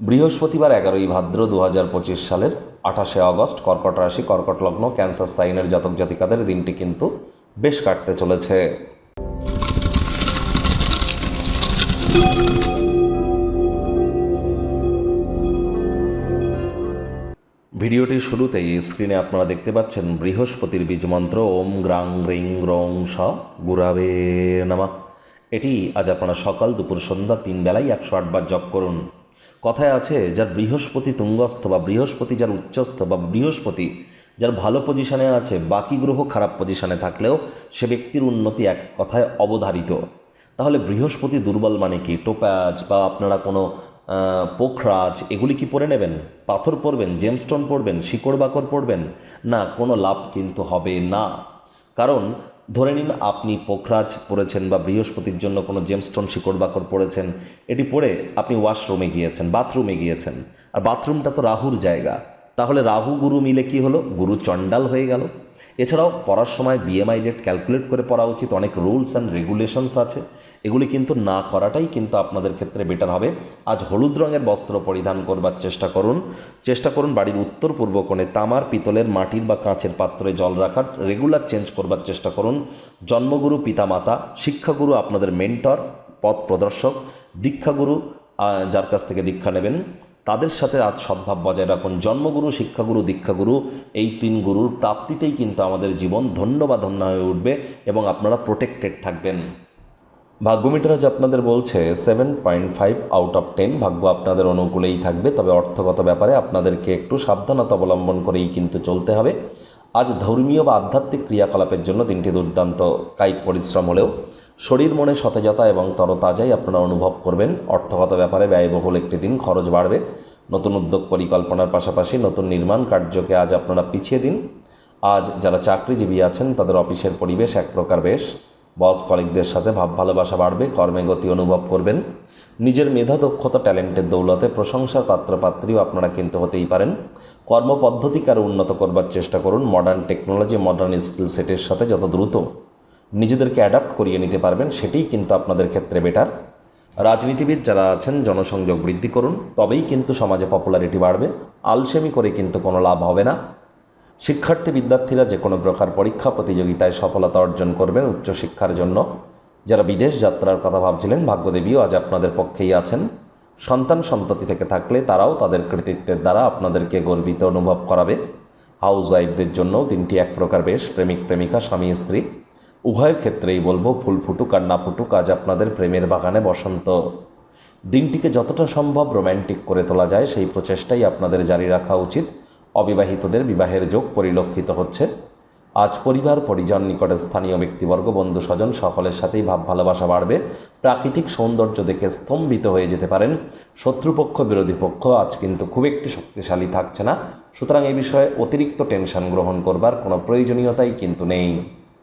বৃহস্পতিবার এগারোই ভাদ্র দু হাজার পঁচিশ সালের আঠাশে আগস্ট কর্কট রাশি, কর্কট লগ্ন, ক্যান্সার সাইনের জাতক জাতিকাদের দিনটি কিন্তু বেশ কাটতে চলেছে। ভিডিওটির শুরুতেই স্ক্রিনে আপনারা দেখতে পাচ্ছেন বৃহস্পতির বীজ মন্ত্র, ওম গ্রাং রিং রং স গুরাবে নামা। এটি আজ আপনারা সকাল দুপুর সন্ধ্যা তিন বেলায় একশো আটবার জপ করুন। কথায় আছে, যার বৃহস্পতি তুঙ্গস্থ বা বৃহস্পতি যার উচ্চস্থ বা বৃহস্পতি যার ভালো পজিশনে আছে, বাকি গ্রহ খারাপ পজিশনে থাকলেও সে ব্যক্তির উন্নতি এক কথায় অবধারিত। তাহলে বৃহস্পতি দুর্বল মানে কি? টোপাজ বা আপনারা কোনো পোখরাজ, এগুলি কি পরে নেবেন? পাথর পরবেন জেমস্টোন পরবেন, শিকড় বাকর পরবেন? না, কোনো লাভ কিন্তু হবে না। কারণ ধরে নিন আপনি পোখরাজ পড়েছেন বা বৃহস্পতির জন্য কোনো জেমস্টোন শিকড় বাকর পড়েছেন, এটি পড়ে আপনি ওয়াশরুমে গিয়েছেন বাথরুমে গিয়েছেন। আর বাথরুমটা তো রাহুর জায়গা। তাহলে রাহু গুরু মিলে কি হলো? গুরু চণ্ডাল হয়ে গেল। এছাড়াও পড়ার সময় বিএমআই রেট ক্যালকুলেট করে পড়া উচিত। অনেক রুলস অ্যান্ড রেগুলেশনস আছে। এগুলি কিন্তু না করাটাই কিন্তু আপনাদের ক্ষেত্রে বেটার হবে। আজ হলুদ রঙের বস্ত্র পরিধান করবার চেষ্টা করুন। চেষ্টা করুন বাড়ির উত্তর পূর্ব কোণে তামার, পিতলের মাটির বা কাঁচের পাত্রে জল রাখার রেগুলার চেঞ্জ করবার চেষ্টা করুন। জন্মগুরু পিতামাতা, শিক্ষাগুরু আপনাদের মেন্টর পথ প্রদর্শক, দীক্ষাগুরু যার কাছ থেকে দীক্ষা নেবেন। তাদের সাথে আজ সদ্ভাব বজায় রাখুন। জন্মগুরু, শিক্ষাগুরু, দীক্ষাগুরু, এই তিন গুরুর প্রাপ্তিতেই কিন্তু আমাদের জীবন ধন্য বা ধন্য হয়ে উঠবে এবং আপনারা প্রোটেক্টেড থাকবেন। ভাগ্যমিটার আজ আপনাদের বলছে seven point five out of ten ভাগ্য আপনাদের অনুকূলেই থাকবে। তবে অর্থগত ব্যাপারে আপনাদেরকে একটু সাবধানতা অবলম্বন করেই কিন্তু চলতে হবে। আজ ধর্মীয় বা আধ্যাত্মিক ক্রিয়াকলাপের জন্য দিনটি দুর্দান্ত কায়িক পরিশ্রম হলেও শরীর মনে সতেজতা এবং তরতাজাই আপনারা অনুভব করবেন। অর্থগত ব্যাপারে ব্যয়বহুল একটি দিন, খরচ বাড়বে। নতুন উদ্যোগ পরিকল্পনার পাশাপাশি নতুন নির্মাণ কার্যকে আজ আপনারা পিছিয়ে দিন। আজ যারা চাকরিজীবী আছেন, তাদের অফিসের পরিবেশ এক প্রকার বেশ। বস কলিকদের সাথে ভাব ভালোবাসা বাড়বে, কর্মে গতি অনুভব করবেন। নিজের মেধা, দক্ষতা, ট্যালেন্টের দৌলতে প্রশংসার পাত্রপাত্রীও আপনারা কিন্তু হতেই পারেন। কর্মপদ্ধতিকে আরও উন্নত করবার চেষ্টা করুন। মডার্ন টেকনোলজি মডার্ন স্কিল সেটের সাথে যত দ্রুত নিজেদেরকে অ্যাডাপ্ট করিয়ে নিতে পারবেন, সেটিই কিন্তু আপনাদের ক্ষেত্রে বেটার রাজনীতিবিদ যারা আছেন, জনসংযোগ বৃদ্ধি করুন, তবেই কিন্তু সমাজে পপুলারিটি বাড়বে। আলসেমি করে কিন্তু কোনো লাভ হবে না। শিক্ষার্থী বিদ্যার্থীরা যে কোনো প্রকার পরীক্ষা প্রতিযোগিতায় সফলতা অর্জন করবেন উচ্চশিক্ষার জন্য। যারা বিদেশ যাত্রার কথা ভাবছিলেন, ভাগ্যদেবীও আজ আপনাদের পক্ষেই আছেন। সন্তান সন্ততি থেকে থাকলে তারাও তাদের কৃতিত্বের দ্বারা আপনাদেরকে গর্বিত অনুভব করাবে। হাউস ওয়াইফদের জন্যও তিনটি এক প্রকার বেশ প্রেমিক প্রেমিকা স্বামী স্ত্রী উভয়ের ক্ষেত্রেই বলব, ফুল ফুটুক আর না ফুটুক, আজ আপনাদের প্রেমের বাগানে বসন্ত। দিনটিকে যতটা সম্ভব রোম্যান্টিক করে তোলা যায়, সেই প্রচেষ্টাই আপনাদের জারি রাখা উচিত। অবিবাহিতদের বিবাহের যোগ পরিলক্ষিত হচ্ছে। আজ পরিবার, পরিজন, নিকটে স্থানীয় ব্যক্তিবর্গ, বন্ধু স্বজন সকলের সাথেই ভাব ভালোবাসা বাড়বে। প্রাকৃতিক সৌন্দর্য দেখে স্তম্ভিত হয়ে যেতে পারেন। শত্রুপক্ষ, বিরোধী পক্ষ, আজ কিন্তু খুব একটি শক্তিশালী থাকছে না। সুতরাং এ বিষয়ে অতিরিক্ত টেনশন গ্রহণ করবার কোনো প্রয়োজনীয়তাই কিন্তু নেই।